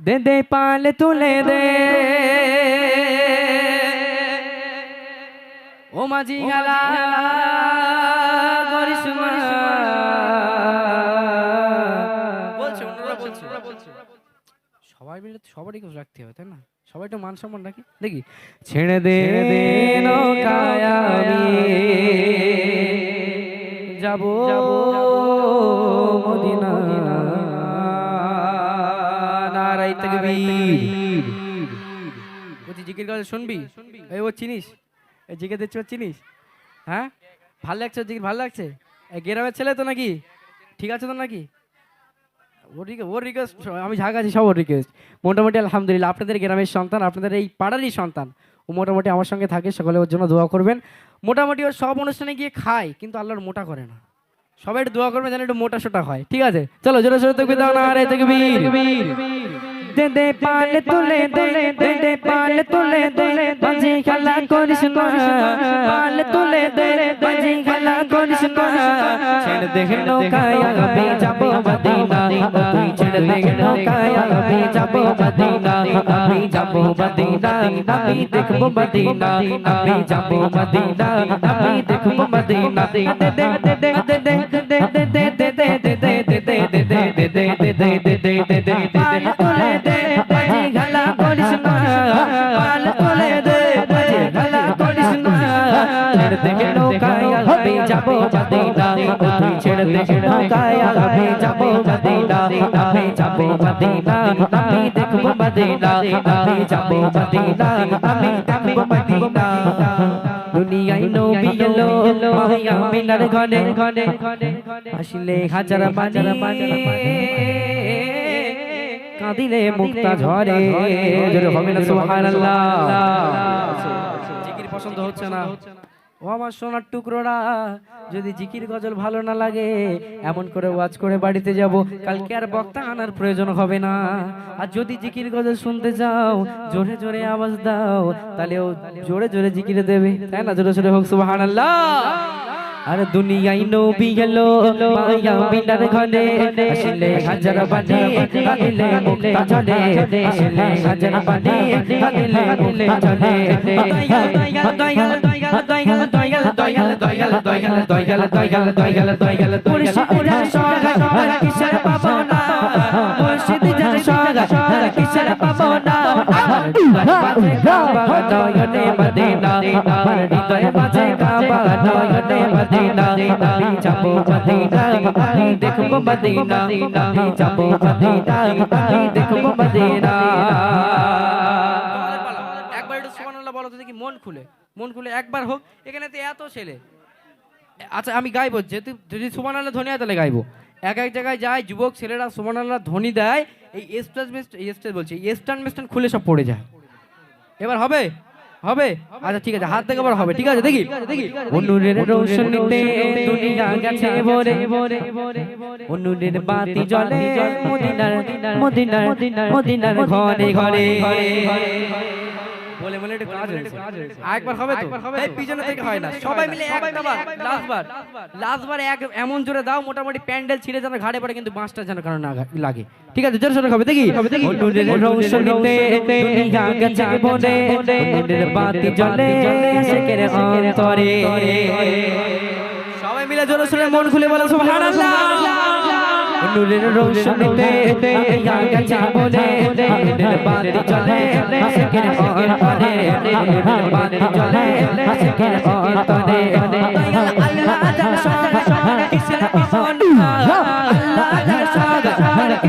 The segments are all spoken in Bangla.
দে দে পাল তুলে দে। ও মাঝি গেলা করিস সবাই মিলে তো সবারই কিছু রাখতে হবে তাই না? সবাই তো মান সম্মান রাখি। দেখি। ছেড়ে দে দে আমি। যাব মদিনা তাকবীর বলছি জিকির শুনবি? এই ও চিনিস? এই জিকে দিচ্ছ চিনিস? হ্যাঁ? ভালো লাগছে জিকির? ভালো লাগছে? এই গ্রামের ছেলে তো নাকি? ঠিক আছে তো নাকি? ওর ওর রিকোয়েস্ট আমি আছি সব ওর রিকোয়েস্ট মোটামুটি আলহামদুলিল্লাহ আপনাদের গ্রামের সন্তান আপনাদের এই পাড়ারই সন্তান। ও মোটামুটি আমার সঙ্গে থাকে সকলে ওর জন্য দোয়া করবেন। মোটামুটি ও সব অনুষ্ঠানে গিয়ে খায় কিন্তু আল্লাহর মোটা করে না। সবাই একটু দোয়া করবে যেন একটু মোটা সোটা হয়। ঠিক আছে? চলো জোরে তকবীর দাও না রে তকবীর দে দে পাল তুলে দে দে দে পাল তুলে দে বাজি খেলা করিস না পাল তুলে দে বাজি খেলা করিস না ছেড়ে দে নৌকায় আমি যাব মদিনা তুই ছেড়ে দে নৌকায় আমি যাব মদিনা আমি যাব মদিনা আমি দেখব মদিনা আমি যাব মদিনা আমি দেখব মদিনা দে দে দে দে দে দে দে দে দে দে দে দে দে দে দে দে দে দে দে দে পাল কোলে দে বাজি গালা করিস না, পাল কোলে দে বাজি গালা করিস না। ছেড়ে দে কেন কায়া আমি যাব মদিনা তুই ছেড়ে দে কেন কায়া আমি যাব মদিনা আমি যাব মদিনা আমি মদিনা আমি যাব মদিনা আমি দেখব মদিনা। দুনিয়ায় নবী এলো মায়া মিনার ঘনে ঘনে আসলে হাজার কাঁদিলে মুক্তা ঝরে। জোরে হবে না সুবহানাল্লাহ। জিকির পছন্দ হচ্ছে না। ও আমার সোনার টুকরোরা, যদি জিকির গজল ভালো না লাগে, এমন করে ওয়াজ করে বাড়িতে যাব। কালকে আর বক্তা আনার প্রয়োজন হবে না। আর যদি জিকির গজল শুনতে যাও জোরে জোরে আওয়াজ দাও, তাহলে ও জোরে জোরে জিকিরে দেবে। তাই না? জোরে জোরে হোক, সুবহানাল্লাহ। আর দুনিয়াই নবী গেল মায়া মিনার ঘরে আসলে হাজার বাজে আসলে মুক্তা চলে আসলে হাজার বাজে আসলে মুক্তা চলে কিসের পাবো না কিসের পাবো না মন খুলে মন খুলে একবার হোক, এখানে তো এত ছেলে। আচ্ছা আমি গাইবো, যেহেতু যদি সুবহানাল্লাহ ধ্বনি হয়, তাহলে গাইবো। এক এক জায়গায় যায়, যুবক ছেলেরা সুবহানাল্লাহ ধ্বনি দেয়, এই বলছি খুলে সব পড়ে যায়। এবার হবে? হবে? আচ্ছা ঠিক আছে, হাত থেকে আবার হবে, ঠিক আছে, দেখি। মদিনার মদিনার ঘরে ঘরে। বলে বলে একটু কাজ হয়েছে আরেকবার হবে তো এই পিছনে থেকে হয় না সবাই মিলে একবার লাস্টবার লাস্টবার এক এমন জোরে দাও মোটামুটি প্যান্ডেল ছিঁড়ে যেন ঘাড়ে পড়ে কিন্তু বাঁশটা যেন কারণ না লাগে ঠিক আছে জোরে সোরে হবে দেখি সবাই মিলে জোরে সোরে মন খুলে বলো সুবহানাল্লাহ নূরের রোশনিতে গায়া যাব রে দিল বাতি চলে আশকের অন্তরে নূরের বাতি চলে আশকের অন্তরে আল্লাহ জান সব ইসরা ইসন আল্লাহ জান সব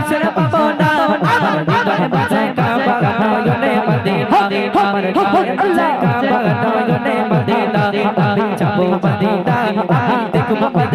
ইসরা পাবনা আমার দিদার বাজায় কাবা গায়নে মদিনা আমার ঘরে আল্লাহ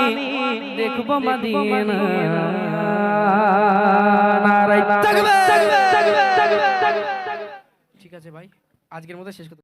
আমি দেখব মদিনা ঠিক আছে ভাই আজকের মতো শেষ করতে